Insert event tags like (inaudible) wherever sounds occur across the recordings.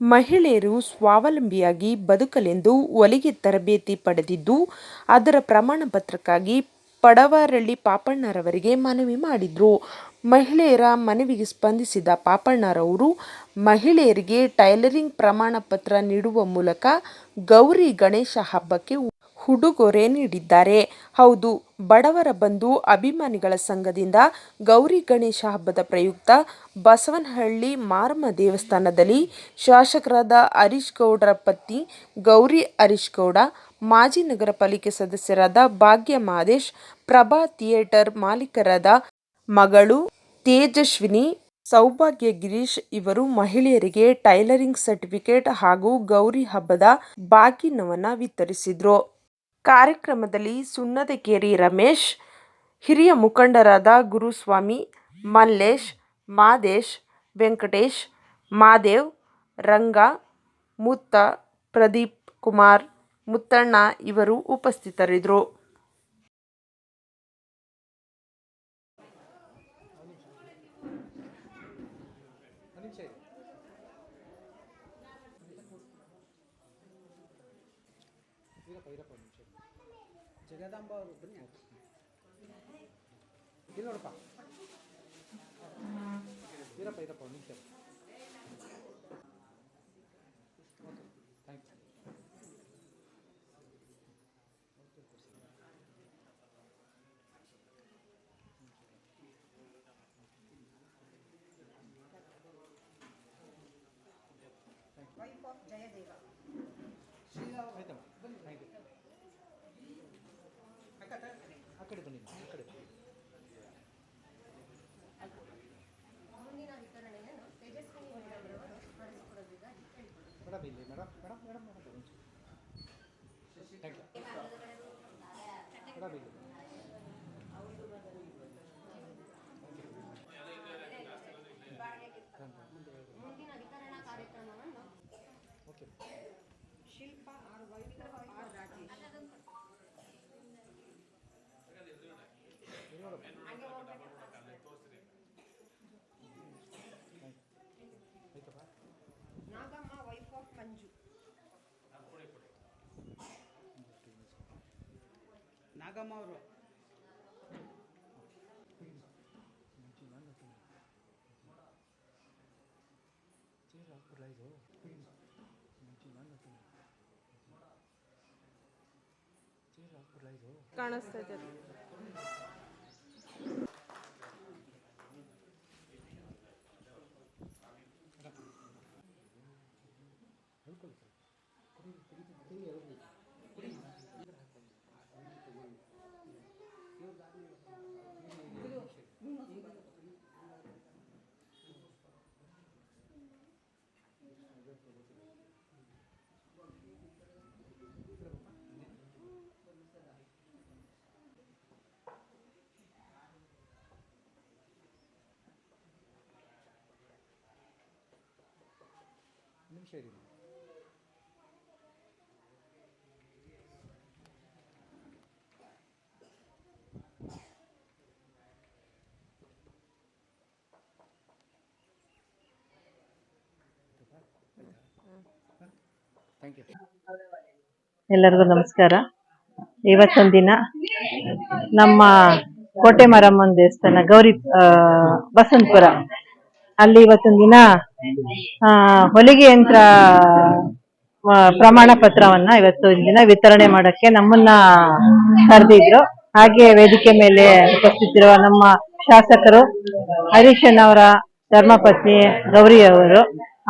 ಮಹಿಳೆಯರು ಸ್ವಾವಲಂಬಿಯಾಗಿ ಬದುಕಲೆಂದು ಒಲಿಗೆ ತರಬೇತಿ ಪಡೆದಿದ್ದು, ಅದರ ಪ್ರಮಾಣ ಪತ್ರಕ್ಕಾಗಿ ಪಡವರಳ್ಳಿ ಪಾಪಣ್ಣರವರಿಗೆ ಮನವಿ ಮಾಡಿದ್ರು. ಮಹಿಳೆಯರ ಮನವಿಗೆ ಸ್ಪಂದಿಸಿದ ಪಾಪಣ್ಣರವರು, ಮಹಿಳೆಯರಿಗೆ ಟೈಲರಿಂಗ್ ಪ್ರಮಾಣ ಪತ್ರ ನೀಡುವ ಮೂಲಕ ಗೌರಿ ಗಣೇಶ ಹಬ್ಬಕ್ಕೆ ಉಡುಗೊರೆ ನೀಡಿದ್ದಾರೆ. ಹೌದು, ಬಡವರ ಬಂಧು ಅಭಿಮಾನಿಗಳ ಸಂಘದಿಂದ ಗೌರಿ ಗಣೇಶ ಹಬ್ಬದ ಪ್ರಯುಕ್ತ ಬಸವನಹಳ್ಳಿ ಮಾರಮ್ಮ ದೇವಸ್ಥಾನದಲ್ಲಿ ಶಾಸಕರಾದ ಹರೀಶ್ ಗೌಡರ ಪತ್ನಿ ಗೌರಿ ಹರೀಶ್ ಗೌಡ, ಮಾಜಿ ನಗರ ಪಾಲಿಕೆ ಸದಸ್ಯರಾದ ಭಾಗ್ಯ ಮಹದೇಶ್, ಪ್ರಭಾ ಥಿಯೇಟರ್ ಮಾಲೀಕರಾದ ಮಗಳು ತೇಜಸ್ವಿನಿ, ಸೌಭಾಗ್ಯ ಗಿರೀಶ್ ಇವರು ಮಹಿಳೆಯರಿಗೆ ಟೈಲರಿಂಗ್ ಸರ್ಟಿಫಿಕೇಟ್ ಹಾಗೂ ಗೌರಿ ಹಬ್ಬದ ಬಾಗಿನವನ್ನು ವಿತರಿಸಿದರು. ಕಾರ್ಯಕ್ರಮದಲ್ಲಿ ಸುಣ್ಣದಕೇರಿ ರಮೇಶ್, ಹಿರಿಯ ಮುಖಂಡರಾದ ಗುರುಸ್ವಾಮಿ, ಮಲ್ಲೇಶ್, ಮಾದೇಶ್, ವೆಂಕಟೇಶ್, ಮಾದೇವ್, ರಂಗ, ಮುತ್ತ, ಪ್ರದೀಪ್ ಕುಮಾರ್, ಮುತ್ತಣ್ಣ ಇವರು ಉಪಸ್ಥಿತರಿದ್ದರು. ಜಗದಾಂಬ ಅವರು ಬನ್ನಿ ಇಲ್ಲಿ ನೋಡಪ್ಪ. ಇರಪ್ಪ ಇರಪ್ಪ ನಿಮಿಷ ಓಕೆ ಆಯ್ತಪ್ಪ ನಾಗಮ್ಮ ವೈಫ್ ಆಫ್ ಮಂಜು ನಾಗಮ್ಮ ಅವರು ಕಾಣಿಸ್ತಾ ಇದೆ ನಿಮಿಷ ಇರಿ ಯು ಎಲ್ಲರಿಗೂ ನಮಸ್ಕಾರ. ಇವತ್ತೊಂದು ದಿನ ನಮ್ಮ ಕೋಟೆ ಮಾರಮ್ಮನ ದೇವಸ್ಥಾನ ಗೌರಿ ಬಸಂತಪುರ ಅಲ್ಲಿ ಇವತ್ತೊಂದು ದಿನ ಹೊಲಿಗೆ ಯಂತ್ರ ಪ್ರಮಾಣ ಪತ್ರವನ್ನ ಇವತ್ತು ದಿನ ವಿತರಣೆ ಮಾಡಕ್ಕೆ ನಮ್ಮನ್ನ ಕರೆದಿದ್ರು. ಹಾಗೆ ವೇದಿಕೆ ಮೇಲೆ ಉಪಸ್ಥಿತಿರುವ ನಮ್ಮ ಶಾಸಕರು ಹರೀಶನ್ ಅವರ ಧರ್ಮಪತ್ನಿ ಗೌರಿ ಅವರು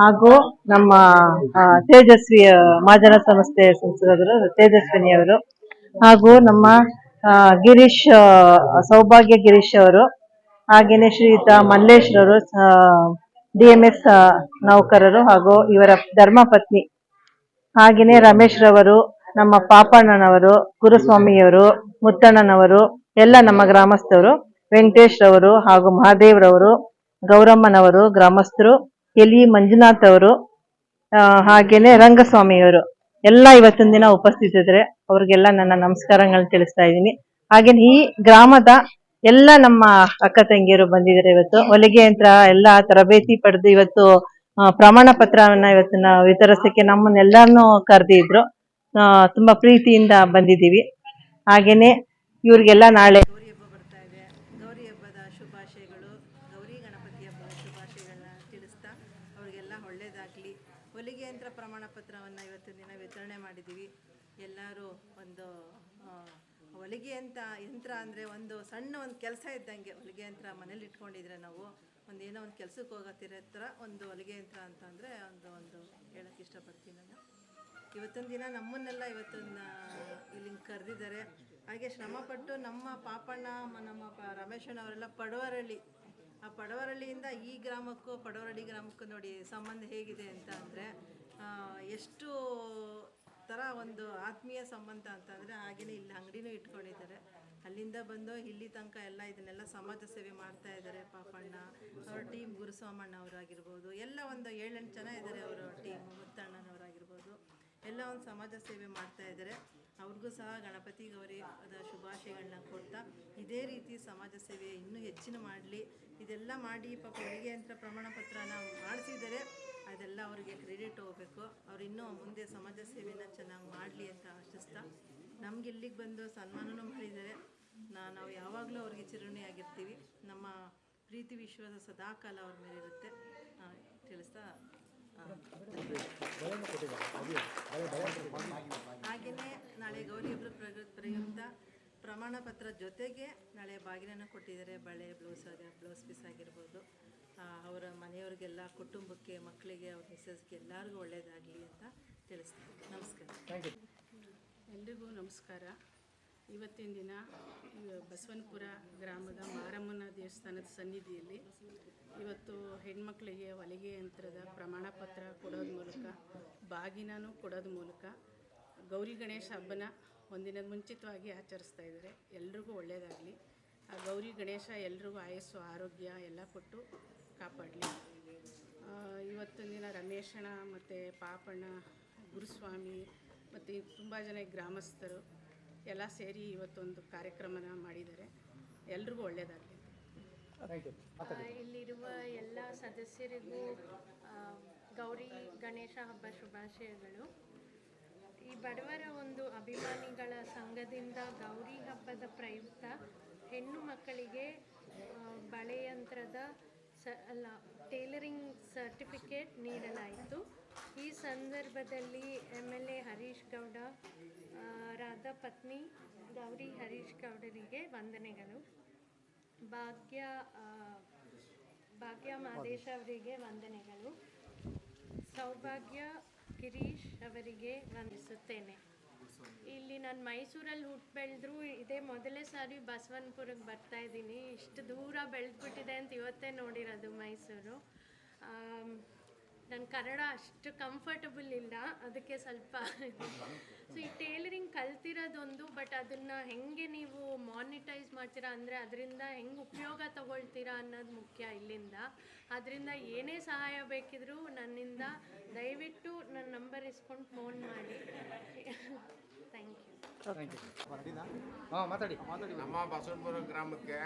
ಹಾಗೂ ನಮ್ಮ ತೇಜಸ್ವಿ ಮಾಜನ ಸಂಸ್ಥೆ ಸಂಸದರು ತೇಜಸ್ವಿನಿ ಅವರು ಹಾಗೂ ನಮ್ಮ ಗಿರೀಶ್ ಸೌಭಾಗ್ಯ ಗಿರೀಶ್ ಅವರು, ಹಾಗೇನೆ ಶ್ರೀಯುತ ಮಲ್ಲೇಶ್ ರವರು ಡಿ ಎಂ ಎಸ್ ನೌಕರರು ಹಾಗೂ ಇವರ ಧರ್ಮಪತ್ನಿ ಹಾಗೆಯೇ ರಮೇಶ್ ರವರು, ನಮ್ಮ ಪಾಪಣ್ಣನವರು, ಗುರುಸ್ವಾಮಿಯವರು, ಮುತ್ತಣ್ಣನವರು, ಎಲ್ಲ ನಮ್ಮ ಗ್ರಾಮಸ್ಥರು, ವೆಂಕಟೇಶ್ ರವರು ಹಾಗೂ ಮಹಾದೇವ್ ರವರು, ಗೌರಮ್ಮನವರು, ಗ್ರಾಮಸ್ಥರು, ಎಲಿ ಮಂಜುನಾಥ್ ಅವರು ಹಾಗೇನೆ ರಂಗಸ್ವಾಮಿಯವರು. ಎಲ್ಲ ಇವತ್ತಿನ ದಿನ ಉಪಸ್ಥಿತಿದ್ರೆ ಅವ್ರಿಗೆಲ್ಲ ನನ್ನ ನಮಸ್ಕಾರಗಳನ್ನ ತಿಳಿಸ್ತಾ ಇದ್ದೀನಿ. ಹಾಗೇನೆ ಈ ಗ್ರಾಮದ ಎಲ್ಲ ನಮ್ಮ ಅಕ್ಕ ತಂಗಿಯರು ಬಂದಿದ್ದಾರೆ ಇವತ್ತು. ಹೊಲಿಗೆ ಯಂತ್ರ ಎಲ್ಲ ತರಬೇತಿ ಪಡೆದು ಇವತ್ತು ಪ್ರಮಾಣ ಪತ್ರವನ್ನ ಇವತ್ತು ನಾವು ವಿತರಿಸಕ್ಕೆ ನಮ್ಮನ್ನೆಲ್ಲಾರನು ಕರೆದಿದ್ರು. ತುಂಬಾ ಪ್ರೀತಿಯಿಂದ ಬಂದಿದ್ದೀವಿ. ಹಾಗೇನೆ ಇವ್ರಿಗೆಲ್ಲ ನಾಳೆ ಗೌರಿ ಹಬ್ಬ ಬರ್ತಾ ಇದೆ ಗೌರಿ ಹಬ್ಬದ ಶುಭಾಶಯಗಳು ಗೌರಿ ಗಣಪತಿ ಹಬ್ಬದ ಶುಭಾಶಯಗಳನ್ನ ತಿಳಿಸ್ತಾ ಅವರಿಗೆಲ್ಲ ಒಳ್ಳೇದಾಗಲಿ ಹೊಲಿಗೆ ಯಂತ್ರ ಪ್ರಮಾಣ ಪತ್ರವನ್ನು ಇವತ್ತಿನ ದಿನ ವಿತರಣೆ ಮಾಡಿದ್ದೀವಿ ಎಲ್ಲರೂ ಒಂದು ಆ, ಹೊಲಿಗೆ ಅಂತ ಯಂತ್ರ ಅಂದರೆ ಒಂದು ಸಣ್ಣ ಒಂದು ಕೆಲಸ ಇದ್ದಂಗೆ ಹೊಲಿಗೆ ಯಂತ್ರ ಮನೇಲಿ ಇಟ್ಕೊಂಡಿದ್ರೆ ನಾವು ಒಂದು ಏನೋ ಒಂದು ಕೆಲಸಕ್ಕೆ ಹೋಗತ್ತಿರೋ ಥರ ಒಂದು ಹೊಲಿಗೆ ಯಂತ್ರ ಅಂತ ಅಂದರೆ ಒಂದು ಒಂದು ಹೇಳಕ್ಕೆ ಇಷ್ಟಪಡ್ತೀನಿ ನಾನು. ಇವತ್ತೊಂದು ದಿನ ನಮ್ಮನ್ನೆಲ್ಲ ಇವತ್ತೊಂದು ಇಲ್ಲಿ ಕರೆದಿದ್ದಾರೆ. ಹಾಗೆ ಶ್ರಮಪಟ್ಟು ನಮ್ಮ ಪಾಪಣ್ಣ ನಮ್ಮ ಪ ರಮೇಶಣ್ಣವರೆಲ್ಲ ಪಡವರಳ್ಳಿ. ಆ ಪಡವರಳ್ಳಿಯಿಂದ ಈ ಗ್ರಾಮಕ್ಕೂ, ಪಡವರಳ್ಳಿ ಗ್ರಾಮಕ್ಕೂ ನೋಡಿ ಸಂಬಂಧ ಹೇಗಿದೆ ಅಂತ ಅಂದರೆ ಎಷ್ಟು ಥರ ಒಂದು ಆತ್ಮೀಯ ಸಂಬಂಧ ಅಂತಂದರೆ ಹಾಗೆಯೇ ಇಲ್ಲಿ ಅಂಗಡಿನೂ ಇಟ್ಕೊಂಡಿದ್ದಾರೆ. ಅಲ್ಲಿಂದ ಬಂದು ಇಲ್ಲಿ ತನಕ ಎಲ್ಲ ಇದನ್ನೆಲ್ಲ ಸಮಾಜ ಸೇವೆ ಮಾಡ್ತಾ ಇದ್ದಾರೆ ಪಾಪಣ್ಣ. ಅವ್ರ ಟೀಮ್ ಗುರುಸ್ವಾಮಣ್ಣ ಅವರಾಗಿರ್ಬೋದು. ಎಲ್ಲ ಒಂದು ಏಳೆಂಟು ಜನ ಇದ್ದಾರೆ ಅವರ ಟೀಮ್ ಮುತ್ತಣ್ಣನವರಾಗಿರ್ಬೋದು. ಎಲ್ಲ ಒಂದು ಸಮಾಜ ಸೇವೆ ಮಾಡ್ತಾ ಇದ್ದಾರೆ. ಅವ್ರಿಗೂ ಸಹ ಗಣಪತಿ ಗೌರಿ ಅದ ಶುಭಾಶಯಗಳನ್ನ ಕೊಡ್ತಾ ಇದೇ ರೀತಿ ಸಮಾಜ ಸೇವೆ ಇನ್ನೂ ಹೆಚ್ಚಿನ ಮಾಡಲಿ. ಇದೆಲ್ಲ ಮಾಡಿ ಪಾಪ ಹೊಲಿಗೆ ಯಂತ್ರ ಪ್ರಮಾಣ ಪತ್ರನ ಮಾಡಿಸಿದ್ದಾರೆ. ಅದೆಲ್ಲ ಅವರಿಗೆ ಕ್ರೆಡಿಟ್ ಹೋಗಬೇಕು. ಅವ್ರು ಇನ್ನೂ ಮುಂದೆ ಸಮಾಜ ಸೇವೆನ ಚೆನ್ನಾಗಿ ಮಾಡಲಿ ಅಂತ ಆಶಿಸ್ತಾ, ನಮ್ಗೆ ಇಲ್ಲಿಗೆ ಬಂದು ಸನ್ಮಾನನೂ ಮಾಡಿದ್ದಾರೆ. ನಾ- ನಾವು ಯಾವಾಗಲೂ ಅವ್ರಿಗೆ ಚಿರಣಿಯಾಗಿರ್ತೀವಿ ನಮ್ಮ ಪ್ರೀತಿ ವಿಶ್ವಾಸ ಸದಾಕಾಲ ಅವ್ರ ಮೇಲೆ ಇರುತ್ತೆ. ತಿಳಿಸ್ತಾ ಹಾಗೆಯೇ ನಾಳೆ ಗೌರಿ ಹಬ್ಬ ಪ್ರಯುಕ್ತ ಪ್ರಮಾಣ ಪತ್ರ ಜೊತೆಗೆ ನಾಳೆ ಬಾಗಿಲನ್ನು ಕೊಟ್ಟಿದ್ದಾರೆ. ಬಳೆ ಬ್ಲೌಸ್ ಆಗ ಬ್ಲೌಸ್ ಪೀಸ್ ಆಗಿರ್ಬೋದು. ಮನೆಯವ್ರಿಗೆಲ್ಲ ಕುಟುಂಬಕ್ಕೆ ಮಕ್ಕಳಿಗೆ ಅವ್ರ ಮಿಸಸ್ಗೆ ಎಲ್ಲರಿಗೂ ಒಳ್ಳೆಯದಾಗಲಿ ಅಂತ ತಿಳಿಸ್ತೀನಿ. ನಮಸ್ಕಾರ. ಎಲ್ರಿಗೂ ನಮಸ್ಕಾರ. ಇವತ್ತಿನ ದಿನ ಬಸವನಪುರ ಗ್ರಾಮದ ಮಾರಮ್ಮನ ದೇವಸ್ಥಾನದ ಸನ್ನಿಧಿಯಲ್ಲಿ ಇವತ್ತು ಹೆಣ್ಮಕ್ಳಿಗೆ ಹೊಲಿಗೆ ಯಂತ್ರದ ಪ್ರಮಾಣ ಪತ್ರ ಕೊಡೋದ್ರ ಮೂಲಕ ಬಾಗಿನೂ ಕೊಡೋದ ಮೂಲಕ ಗೌರಿ ಗಣೇಶ ಹಬ್ಬನ ಒಂದಿನದ ಮುಂಚಿತವಾಗಿ ಆಚರಿಸ್ತಾ ಇದ್ದಾರೆ. ಎಲ್ರಿಗೂ ಒಳ್ಳೆಯದಾಗಲಿ ಆ ಗೌರಿ ಗಣೇಶ ಎಲ್ರಿಗೂ ಆಯಸ್ಸು ಆರೋಗ್ಯ ಎಲ್ಲ ಕೊಟ್ಟು ಕಾಪಾಡಲಿ. ಇವತ್ತಿನ ದಿನ ರಮೇಶಣ್ಣ ಮತ್ತು ಪಾಪಣ್ಣ ಗುರುಸ್ವಾಮಿ ಮತ್ತು ತುಂಬ ಜನ ಗ್ರಾಮಸ್ಥರು ಎಲ್ಲ ಸೇರಿ ಇವತ್ತೊಂದು ಕಾರ್ಯಕ್ರಮನ ಮಾಡಿದ್ದಾರೆ. ಎಲ್ರಿಗೂ ಒಳ್ಳೆಯದಾಗಲಿ ಥ್ಯಾಂಕ್ ಯು ಇಲ್ಲಿರುವ ಎಲ್ಲ ಸದಸ್ಯರಿಗೂ ಗೌರಿ ಗಣೇಶ ಹಬ್ಬ ಶುಭಾಶಯಗಳು. ಈ ಬಡವರ ಒಂದು ಅಭಿಮಾನಿಗಳ ಸಂಘದಿಂದ ಗೌರಿ ಹಬ್ಬದ ಪ್ರಯುಕ್ತ ಹೆಣ್ಣು ಮಕ್ಕಳಿಗೆ ಬಳೆಯಂತ್ರದ ಸ, ಅಲ್ಲ, ಟೇಲರಿಂಗ್ ಸರ್ಟಿಫಿಕೇಟ್ ನೀಡಲಾಯಿತು. ಈ ಸಂದರ್ಭದಲ್ಲಿ M L A Harish Gowda Radha ಪತ್ನಿ ಗೌರಿ ಹರೀಶ್ ಗೌಡರಿಗೆ ವಂದನೆಗಳು. ಭಾಗ್ಯ ಭಾಗ್ಯ ಮಾದೇಶ್ ಅವರಿಗೆ ವಂದನೆಗಳು. ಸೌಭಾಗ್ಯ ಗಿರೀಶ್ ಅವರಿಗೆ ವಂದಿಸುತ್ತೇನೆ. ಇಲ್ಲಿ ನಾನು ಮೈಸೂರಲ್ಲಿ ಹುಟ್ಟು ಬೆಳೆದ್ರು ಇದೇ ಮೊದಲೇ ಸಾರಿ ಬಸವನಪುರಕ್ಕೆ ಬರ್ತಾ ಇದ್ದೀನಿ. ಇಷ್ಟು ದೂರ ಬೆಳೆದ್ಬಿಟ್ಟಿದೆ ಅಂತ ಇವತ್ತೇ ನೋಡಿರೋದು ಮೈಸೂರು. ನನ್ನ ಕನ್ನಡ ಅಷ್ಟು ಕಂಫರ್ಟಬಲ್ ಇಲ್ಲ ಅದಕ್ಕೆ ಸ್ವಲ್ಪ (laughs) ಸೊ ಈ ಟೇಲರಿಂಗ್ ಕಲ್ತಿರೋದೊಂದು ಬಟ್ ಅದನ್ನು ಹೆಂಗೆ ನೀವು ಮಾನಿಟೈಸ್ ಮಾಡ್ತೀರಾ ಅಂದರೆ ಅದರಿಂದ ಹೆಂಗೆ ಉಪಯೋಗ ತಗೊಳ್ತೀರಾ ಅನ್ನೋದು ಮುಖ್ಯ ಇಲ್ಲಿಂದ. ಅದರಿಂದ ಏನೇ ಸಹಾಯ ಬೇಕಿದ್ರೂ ನನ್ನಿಂದ ದಯವಿಟ್ಟು ನನ್ನ ನಂಬರ್ ಇಸ್ಕೊಂಡು ಫೋನ್ ಮಾಡಿ. ಥ್ಯಾಂಕ್ ಯು ಥ್ಯಾಂಕ್ ಯು ಹಾಂ ಮಾತಾಡಿ ಮಾತಾಡಿ. ನಮ್ಮ ಬಸವನಪುರ ಗ್ರಾಮಕ್ಕೆ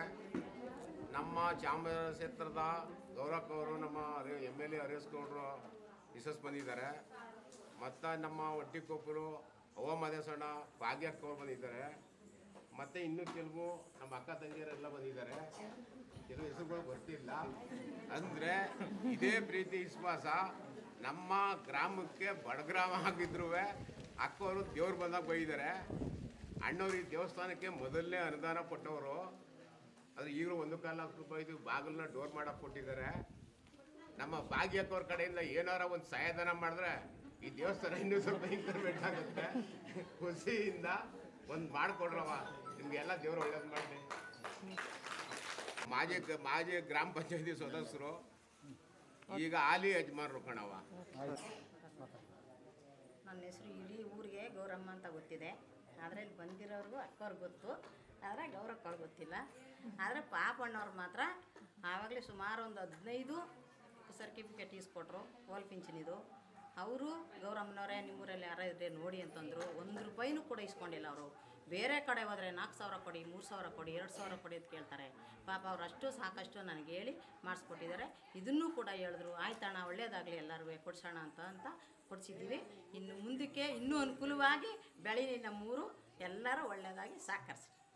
ನಮ್ಮ ಚಾಮರಾಜ ಕ್ಷೇತ್ರದ ಗೌರಕ್ ಅವರು ನಮ್ಮ ಎಂ ಎಲ್ ಎ ಹರೇಶ್ ಗೌಡರು ಮಿಸಸ್ ಬಂದಿದ್ದಾರೆ. ಮತ್ತು ನಮ್ಮ ಒಟ್ಟಿಕೊಪ್ಪರು ಅವ್ವ ಮದೇಶಣ್ಣ ಭಾಗ್ಯಕ್ಕ ಅವರು ಬಂದಿದ್ದಾರೆ. ಮತ್ತು ಇನ್ನೂ ಕೆಲವು ನಮ್ಮ ಅಕ್ಕ ತಂಗಿಯರೆಲ್ಲ ಬಂದಿದ್ದಾರೆ. ಕೆಲವು ಹೆಸರುಗಳು ಗೊತ್ತಿಲ್ಲ ಅಂದರೆ ಇದೇ ಪ್ರೀತಿ, ವಿಶ್ವಾಸ. ನಮ್ಮ ಗ್ರಾಮಕ್ಕೆ ಬಡಗ್ರಾಮ ಆಗಿದ್ರು ಅಕ್ಕವರು ದೇವ್ರು ಬಂದಾಗ ಬೈದಾರೆ ಅಣ್ಣವ್ರಿಗೆ ದೇವಸ್ಥಾನಕ್ಕೆ ಮೊದಲನೇ ಅನುದಾನ ಕೊಟ್ಟವರು. ಅದು ಈಗಲೂ ಒಂದು ಕಾಲು ರೂಪಾಯಿದು ಬಾಗಿಲನ್ನ ಡೋರ್ ಮಾಡಕ್ಕೆ ಕೊಟ್ಟಿದ್ದಾರೆ. ನಮ್ಮ ಭಾಗ್ಯಕ್ಕವ್ರ ಕಡೆಯಿಂದ ಏನಾರ ಒಂದು ಸಹಾಯಧನ ಮಾಡಿದ್ರೆ ಈ ದೇವಸ್ಥಾನ ಇನ್ನೂ ಸ್ವಲ್ಪ ಇಂಪ್ರೂವ್ಮೆಂಟ್ ಆಗುತ್ತೆ. ಖುಷಿಯಿಂದ ಒಂದು ಮಾಡಿಕೊಡ್ರವ. ನಿಮಗೆಲ್ಲ ದೇವ್ರು ಒಳ್ಳೇದು ಮಾಡಿ ಮಾಜಿ ಮಾಜಿ ಗ್ರಾಮ ಪಂಚಾಯತಿ ಸದಸ್ಯರು, ಈಗ ಆಲಿ ಯಜಮಾನರು ಕಣವ ನನ್ನ ಹೆಸರು ಇಡೀ ಊರಿಗೆ ಗೌರಮ್ಮ ಅಂತ ಗೊತ್ತಿದೆ. ಆದರೆ ಇಲ್ಲಿ ಬಂದಿರೋರಿಗೂ ಅಕ್ಕವ್ರಿಗೆ ಗೊತ್ತು. ಆದರೆ ಗೌರಕ್ಕವ್ರಿಗೆ ಗೊತ್ತಿಲ್ಲ. ಆದರೆ ಪಾಪಣ್ಣವ್ರು ಮಾತ್ರ ಆವಾಗಲೇ ಸುಮಾರು ಒಂದು ಹದಿನೈದು ಸರ್ಟಿಫಿಕೇಟ್ ಇಸ್ಕೊಟ್ರು ಹೋಲ್ ಪಿಂಚಣಿದು ಅವರು ಗೌರಮ್ಮನವರೇ, ನಿಮ್ಮೂರಲ್ಲಿ ಯಾರೋ ಇದ್ರೆ ನೋಡಿ ಅಂತಂದರು. ಒಂದು ರೂಪಾಯಿನೂ ಕೂಡ ಇಸ್ಕೊಂಡಿಲ್ಲ ಅವರು. ಬೇರೆ ಕಡೆ ಹೋದರೆ ನಾಲ್ಕು ಸಾವಿರ ಕೊಡಿ, ಮೂರು ಸಾವಿರ ಕೊಡಿ, ಎರಡು ಸಾವಿರ ಕೊಡಿ ಅಂತ ಕೇಳ್ತಾರೆ. ಪಾಪ ಅವ್ರು ಅಷ್ಟು ಸಾಕಷ್ಟು ನನಗೆ ಹೇಳಿ ಮಾಡಿಸ್ಕೊಟ್ಟಿದ್ದಾರೆ. ಇದನ್ನೂ ಕೂಡ ಹೇಳಿದ್ರು ಆಯ್ತಣ್ಣ ಒಳ್ಳೇದಾಗಲಿ ಎಲ್ಲರೂ ಕೊಡ್ಸೋಣ ಅಂತ ಅಂತ ಕೊಡಿಸಿದ್ದೀವಿ. ಇನ್ನು ಮುಂದಕ್ಕೆ ಇನ್ನೂ ಅನುಕೂಲವಾಗಿ ಬೆಳೀಲಿ ನಮ್ಮೂರು, ಎಲ್ಲರೂ ಒಳ್ಳೆಯದಾಗಿ ಸಹಕರಿಸಿ.